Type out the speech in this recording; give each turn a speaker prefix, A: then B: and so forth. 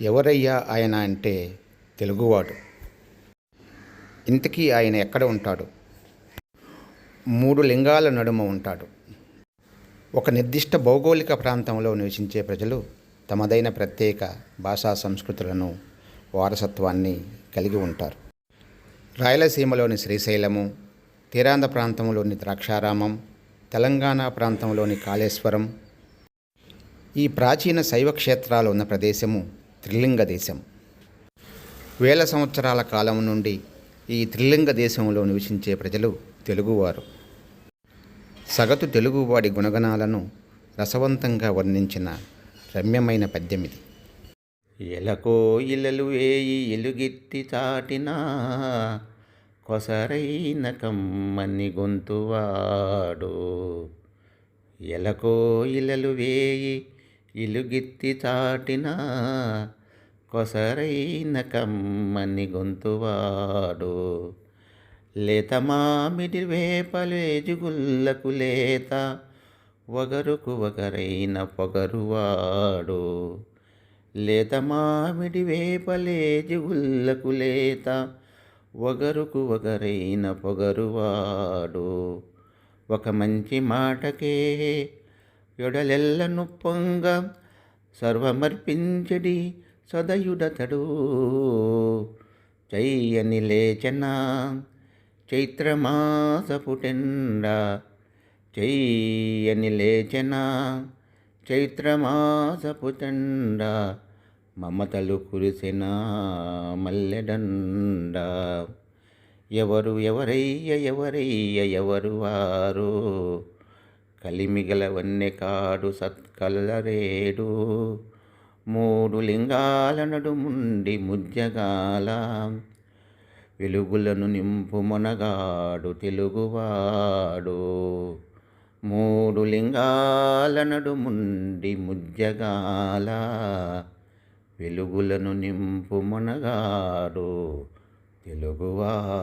A: ఎవరయ్యా ఆయన అంటే తెలుగువాడు. ఇంతకీ ఆయన ఎక్కడ ఉంటాడు? మూడు లింగాల నడుమ ఉంటాడు. ఒక నిర్దిష్ట భౌగోళిక ప్రాంతంలో నివసించే ప్రజలు తమదైన ప్రత్యేక భాషా సంస్కృతులను వారసత్వాన్ని కలిగి ఉంటారు. రాయలసీమలోని శ్రీశైలము తీరాంధ్ర ప్రాంతంలోని ద్రాక్షారామం తెలంగాణ ప్రాంతంలోని కాళేశ్వరం ఈ ప్రాచీన శైవ క్షేత్రాలు ఉన్న ప్రదేశము త్రిలింగ దేశం. వేల సంవత్సరాల కాలం నుండి ఈ త్రిలింగ దేశంలో నివసించే ప్రజలు తెలుగువారు. సగటు తెలుగువాడి గుణగణాలను రసవంతంగా వర్ణించిన రమ్యమైన పద్యం ఇది.
B: ఎలకో ఇలలు వేయి ఎలుగెత్తి చాటినా కొసరైన కమ్మని గొంతువాడు. ఎలకో ఇలలు వేయి ఇలుగిత్తి చాటిన కొసరైన కమ్మని గొంతువాడు. లేత మామిడి వేపలేజుగుల్లకు లేత వగరుకు వగరైన పొగరువాడు. లేత మామిడి వేపలేజుగుల్లకు లేత వగరుకు వగరైన పొగరువాడు. ఒక మంచి మాటకే ఎడలెల్ల నొప్పంగా సర్వమర్పించడి సదయుడతడు. చెయ్యని లేచనా చైత్రమాసపుటెండ. చెయ్యని చైత్రమాస చైత్రమాసపుటెండ. మమతలు కురిసిన మల్లెడండ. ఎవరు ఎవరయ్య ఎవరయ్య ఎవరు వారు? కలిమిగల వన్నె కాడు సత్కల్లరేడు మూడు లింగాల నడుముండి ముజ్జగాల. వెలుగులను నింపు మొనగాడు తెలుగువాడు. మూడు లింగాల నడుముండి ముజ్జగాల. వెలుగులను నింపు మొనగాడు తెలుగువాడు.